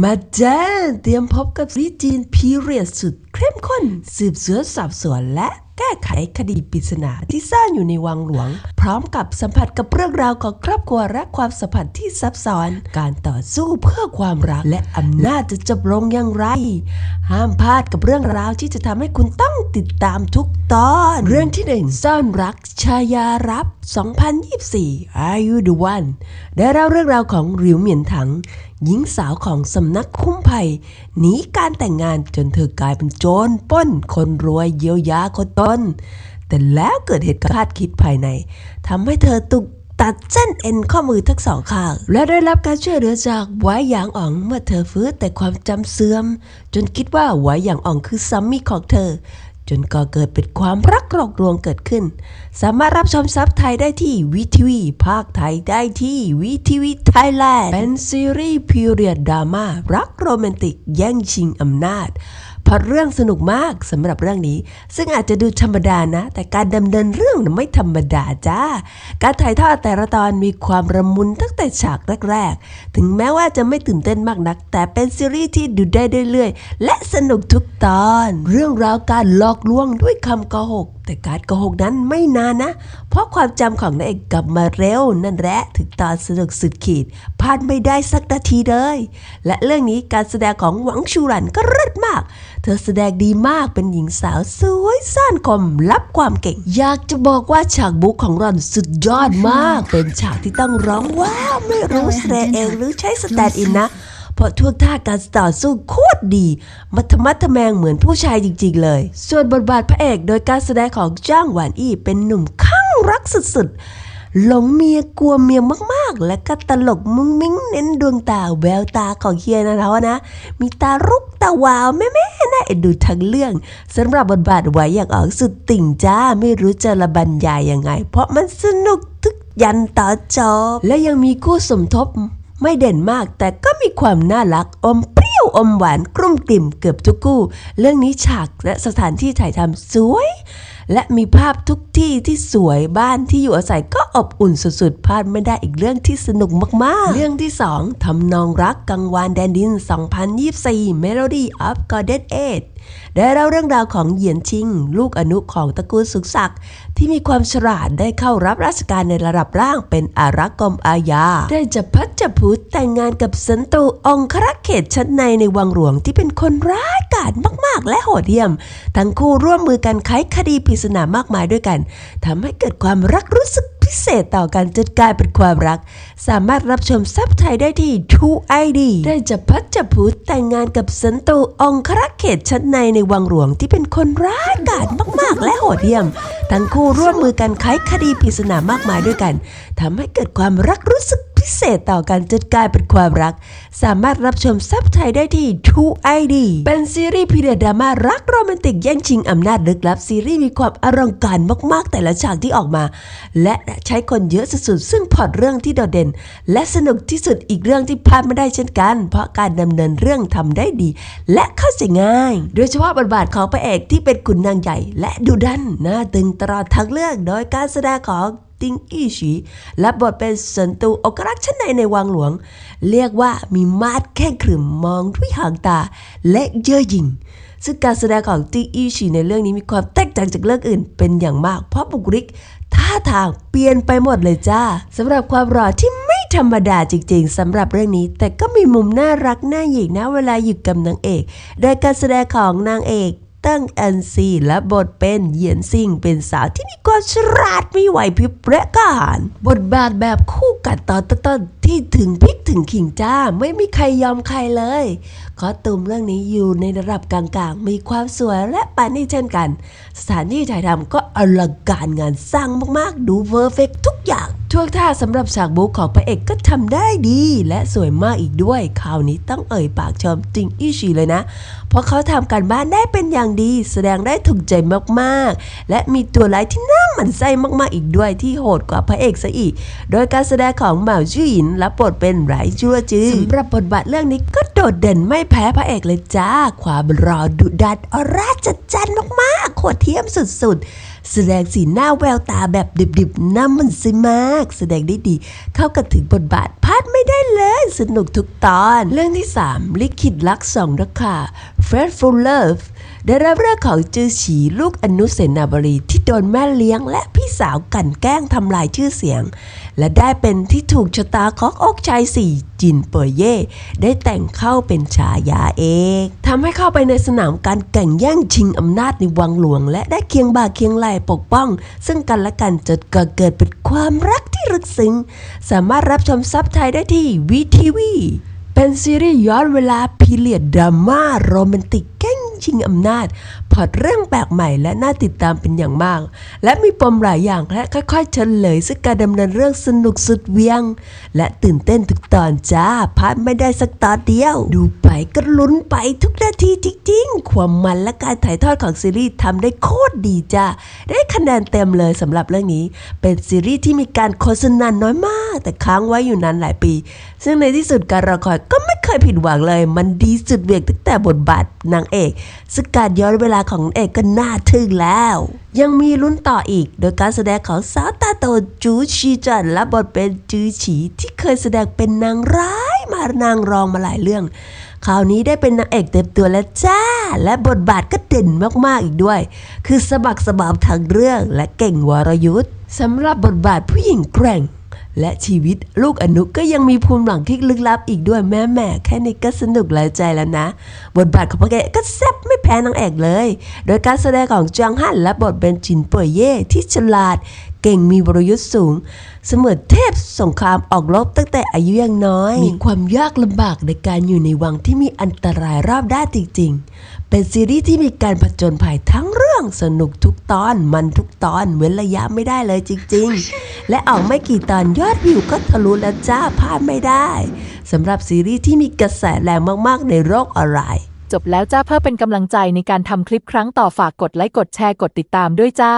มาจ้าเตรียมพบกับซีรีส์จีนพีเรียดสุดเข้มข้น สืบสวนสอบสวนและแก้ไขคดีปริศนาที่ซ่อนอยู่ในวังหลวง พร้อมกับสัมผัสกับเรื่องราวของครอบครัวและความสัมพันธ์ที่ซับซ้อน การต่อสู้เพื่อความรัก และอำนาจจะจบลงอย่างไร ห้ามพลาดกับเรื่องราวที่จะทำให้คุณต้องติดตามทุก ตอนเรื่องที่หนึ่งซ่อนรักชายารับ 2024 Are You the One ได้เล่าเรื่องราวของหลิวเหมียนถัง หญิงสาวของสำนักคุ้มภัยหนีการแต่งงานจนเธอกลายเป็นโจรป้น คนรวยเยียวยาคนตนแต่แล้วเกิดเหตุการณ์คาดคิดภายในทำให้เธอตุกตัดเส้นเอ็นข้อมือทั้งสองข้าง และได้รับการช่วยเหลือจากหวายหยางอ่องเมื่อเธอฟื้นแต่ความจำเสื่อม จนคิดว่าหวายหยางอ่องคือสามีของเธอ จนก็เกิดเป็นความรักหลอกลวงเกิดขึ้น สามารถรับชมซับไทยได้ที่วิทีวีภาคไทยได้ที่วิทีวีไทยแลนด์เป็นซีรีส์พีเรียดดราม่ารักโรแมนติกแย่งชิงอำนาจ เพราะเรื่องสนุกมากสำหรับเรื่องนี้ ซึ่งอาจจะดูธรรมดานะ แต่การดำเนินเรื่องไม่ธรรมดาจ้า การถ่ายทอดแต่ละตอนมีความระมุนตั้งแต่ฉากแรกๆ ถึงแม้ว่าจะไม่ตื่นเต้นมากนัก แต่เป็นซีรีส์ที่ดูได้เรื่อยๆ และสนุกทุกตอน เรื่องราวการหลอกลวงด้วยคำโกหกแต่การโกหกนั้นไม่นานนะ เพราะความจำของนางเอกกลับมาเร็วนั่นแหละถึงตอนสนุกสุดขีดพลาดไม่ได้สักนาทีเลย และเรื่องนี้การแสดงของหวังชูรันก็เลิศมาก เธอแสดงดีมากเป็นหญิงสาวสวยซ่านคมรับความเก่ง อยากจะบอกว่าฉากบุ๊กของรอนสุดยอดมาก เป็นฉากที่ต้องร้องว้าวไม่รู้แสดงเองหรือใช้สแตนด์อินนะ เพราะท่วงท่าการต่อสู้โคตรดีมัธมัธแมงเหมือนผู้ชายจริง ๆ เลย ส่วนบทบาทพระเอกโดยการแสดงของจ้างหวานอี้เป็นหนุ่มข้างรักสุดๆ หลงเมียกลัวเมียมากๆ และก็ตลกมุ้งมิ้งเน้นดวงตาแววตาของเฮียนะเรานะ มีตารุกตาวาวแม่แม่ๆน่าเอ็นดูทั้งเรื่องสำหรับบทบาทไว้อย่างออกสุดติ่งจ้าไม่รู้จะระบรรยายยังไง เพราะมันสนุกทุกยันต่อจบและยังมีคู่สมทบ ไม่เด่นมากแต่ก็มีความน่ารักอมเปรี้ยวอมหวานกรุ่มกลิ่มเกือบทุกคู่ เรื่องนี้ฉากและสถานที่ถ่ายทำสวย และมีภาพทุกที่ที่สวยบ้านที่อยู่อาศัยก็อบอุ่นสุดๆพลาดไม่ได้อีกเรื่องที่สนุกมากๆ เรื่องที่ 2ทำนองรักกังวานแดนดิน 2024 Melody of Golden Age ได้เล่าเรื่องราวของเหยียนชิง ลูกอนุของตระกูลสุขศักดิ์ที่มีความฉลาดได้เข้ารับราชการในระดับล่างเป็นอารักษ์กรมอาญา ได้จะพัดจะพูดแต่งงานกับสันตุองครักษ์เขตชั้นในในวังหลวงที่เป็นคนร้ายกาจมาก ๆ และโหดเหี้ยม ทั้งคู่ร่วมมือกันไขคดีปริศนามากมายด้วยกันทำให้เกิดความรักรู้สึก พิเศษต่อการจนกายเป็นความรัก สามารถรับชมซับไทยได้ที่ True ID ได้จะพัดจะพูดแต่งงานกับสันตุองครักษ์เขตชั้นในในวังหลวงที่เป็นคนร้ายกาจมากๆ และโหดเหี้ยม ทั้งคู่ร่วมมือกันไขคดีปริศนามากมายด้วยกันทำให้เกิดความรักรู้สึก พิเศษต่อกันจนกายเป็นความรัก สามารถรับชมซับไทยได้ที่ True ID เป็นซีรีส์พีเรียดดราม่ารักโรแมนติกแย่งชิงอำนาจลึกลับ ซีรีส์มีความอลังการมากๆ แต่ละฉากที่ออกมา และใช้คนเยอะสุดๆซึ่งพอตเรื่องที่โดดเด่น และสนุกที่สุดอีกเรื่องที่พลาดไม่ได้เช่นกัน เพราะการดำเนินเรื่องทำได้ดี และเข้าใจง่าย โดยเฉพาะบทบาทของพระเอกที่เป็นขุนนางใหญ่ และดุดันน่าตึงตลอดทั้งเรื่องโดยการแสดงของ ติงอี้ฉีและบทเป็นสันตูอกรักชั้นในในวังหลวง เรียกว่ามีมาดแค่ขรึมมองด้วยหางตาและเย่อหยิ่งซึ่งการแสดงของติงอี้ฉีในเรื่องนี้มีความแตกต่างจากเรื่องอื่นเป็นอย่างมาก เพราะบุคลิกท่าทางเปลี่ยนไปหมดเลยจ้าสำหรับความหล่อที่ไม่ธรรมดาจริงๆสำหรับเรื่องนี้ แต่ก็มีมุมน่ารักน่าหยิกนะเวลาอยู่กับนางเอก โดยการแสดงของนางเอก ตั้งอันซีและบทเป็นเหยียนซิงเป็นสาวที่มีความฉลาดมีไหวพริบและกหาญบทบาทแบบคู่กัดตอนต้นๆที่ถึงพริกถึงขิงจ้าไม่มีใครยอมใครเลยคอสตูมเรื่องนี้อยู่ในระดับกลางๆ มีความสวยและปานี่เช่นกัน สถานที่ถ่ายทำก็อลังการงานสร้างมากๆ ดูเพอร์เฟกทุกอย่าง ท่วงท่าสำหรับฉากบู๊ของพระเอกก็ทำได้ดี และสวยมากอีกด้วย คราวนี้ต้องเอ่ยปากชมจิงอี้ชีเลยนะ เพราะเขาทำการบ้านได้เป็นอย่างดี แสดงได้ถูกใจมากๆ และมีตัวร้ายที่น่าหมั่นไส้มากๆอีกด้วยที่โหดกว่าพระเอกซะอีก โดยการแสดงของเหมาจื้อหยินรับบทเป็นไรจัวจื้อสำหรับบทบาทเรื่องนี้ก็โดดเด่นไม่แพ้พระเอกเลยจ้า ความรอดุดันออร่าจัดจ้านมากโคตรเทียมสุดๆ แสดงสีหน้าแววตาแบบดิบๆน้ำมันซึมาก แสดงได้ดี เข้ากับถึงบทบาทพลาดไม่ได้เลย สนุกทุกตอน เรื่องที่ 3 ลิขิตรักสองราคา Faithful Love ได้รับเรื่องของจือฉีลูกอนุเสนาบรีที่โดนแม่เลี้ยงและพี่สาวกันแกล้งทำลายชื่อเสียง และได้เป็นที่ถูกชะตาของอกชายสี่จินเปอร์เย่ได้แต่งเข้าเป็นฉายาเอกทำให้เข้าไปในสนามการแข่งแย่งชิงอำนาจในวังหลวงและได้เคียงบ่าเคียงไหล่ปกป้อง ซึ่งกันและกันจนก็เกิดเป็นความรักที่ลึกซึ้งสามารถรับชมซับไทยได้ที่วีทีวีเป็นซีรีส์ย้อนเวลาพีเรียดดราม่าโรแมนติก ชิงอำนาจ พอดเรื่องแปลกใหม่และน่าติดตามเป็นอย่างมาก และมีปมหลายอย่างและค่อยๆเฉลยซึ่งการดำเนินเรื่องสนุกสุดเวียง และตื่นเต้นทุกตอนจ้าพลาดไม่ได้สักตอนเดียว ดูไปก็ลุ้นไปทุกนาทีจริงๆ ความมันและการถ่ายทอดของซีรีส์ทำได้โคตรดีจ้าได้คะแนนเต็มเลยสำหรับเรื่องนี้ เป็นซีรีส์ที่มีการโฆษณาน้อยมาก แต่ค้างไว้อยู่นานหลายปี ซึ่งในที่สุดการรอคอยก็ไม่เคยผิดหวังเลย มันดีสุดเวียงตั้งแต่บทบาทนางเอกซึ่งการย้อนเวลาของนางเอกก็น่าทึ่งแล้ว ยังมีลุ้นต่ออีก โดยการแสดงของสาวตาโตจูชีจันและบทเป็นจือฉีที่เคยแสดงเป็นนางร้ายมานางรองมาหลายเรื่อง คราวนี้ได้เป็นนางเอกเต็มตัวแล้วจ้า และบทบาทก็เด่นมากๆอีกด้วย คือสมัครสบาบทางเรื่องและเก่งวรยุทธ์สำหรับบทบาทผู้หญิงแกร่ง และชีวิตลูกอนุก็ยังมีภูมิหลังที่ลึกลับอีกด้วยแม่แม่แค่นี้ก็สนุกหลายใจแล้วนะ บทบาทของพระเอกก็แซ่บไม่แพ้นางเอกเลย โดยการแสดงของจางฮั่นและบทเป็นจินป่ยเย่ที่ฉลาด เก่งมีวรยุทธ์สูง เสมือนเทพสงครามออกรบตั้งแต่อายุยังน้อย มีความยากลำบากในการอยู่ในวังที่มีอันตรายรอบด้านจริง ๆ เป็นซีรีส์ที่มีการผจญภัยทั้งเรื่องสนุกทุกตอนมันทุกตอนเว้นระยะไม่ได้เลยจริง ๆ และออกไม่กี่ตอนยอดวิวก็ทะลุแล้วจ้าพลาดไม่ได้สำหรับซีรีส์ที่มีกระแสแรงมากๆ ในโลกออนไลน์จบแล้วจ้าเพื่อเป็นกำลังใจในการทำคลิปครั้งต่อฝากกดไลค์กดแชร์กดติดตามด้วยจ้า